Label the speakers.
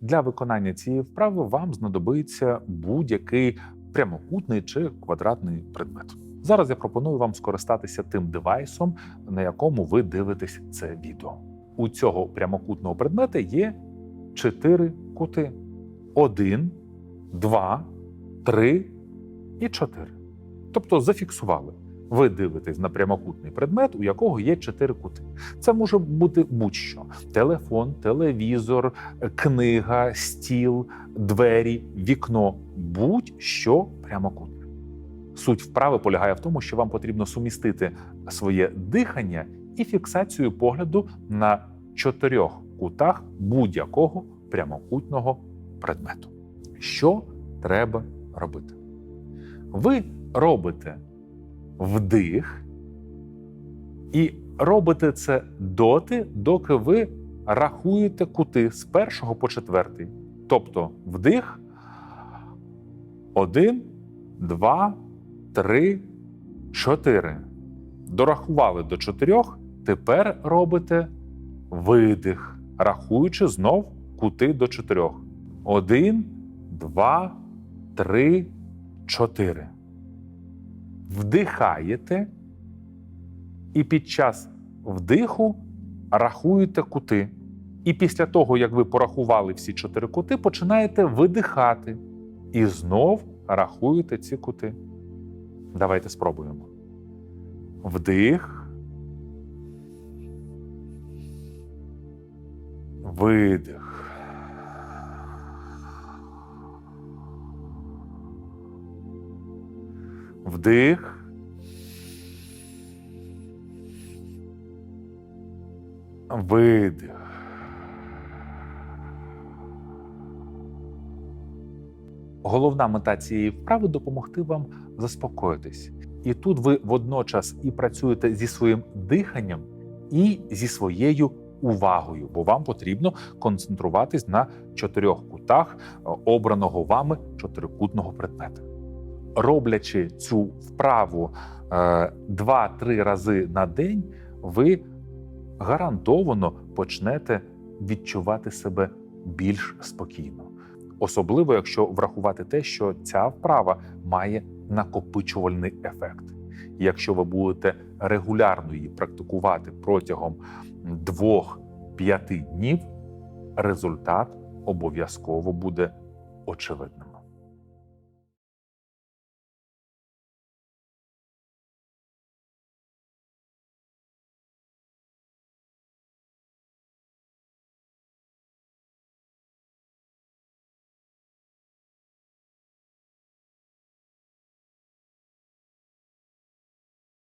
Speaker 1: Для виконання цієї вправи вам знадобиться будь-який прямокутний чи квадратний предмет. Зараз я пропоную вам скористатися тим девайсом, на якому ви дивитесь це відео. У цього прямокутного предмета є чотири кути: один, два, три і чотири. Тобто зафіксували. Ви дивитесь на прямокутний предмет, у якого є чотири кути. Це може бути будь-що: телефон, телевізор, книга, стіл, двері, вікно, будь-що прямокутне. Суть вправи полягає в тому, що вам потрібно сумістити своє дихання і фіксацію погляду на чотирьох кутах будь-якого прямокутного предмету. Що треба робити? Ви робите вдих і робите це доти, доки ви рахуєте кути з першого по четвертий. Тобто вдих. Один, два, три, чотири. Дорахували до чотирьох. Тепер робите видих, рахуючи знов кути до чотирьох. Один, два, три, чотири. Вдихаєте, і під час вдиху рахуєте кути. І після того, як ви порахували всі чотири кути, починаєте видихати. І знов рахуєте ці кути. Давайте спробуємо. Вдих. Видих. Вдих. Видих. Головна мета цієї вправи допомогти вам заспокоїтись. І тут ви водночас і працюєте зі своїм диханням, і зі своєю увагою, бо вам потрібно концентруватись на чотирьох кутах е, обраного вами чотирикутного предмета. Роблячи цю вправу е, два-три рази на день, ви гарантовано почнете відчувати себе більш спокійно. Особливо, якщо врахувати те, що ця вправа має накопичувальний ефект. І Якщо ви будете регулярно її практикувати протягом 2-5 днів, результат обов'язково буде очевидним.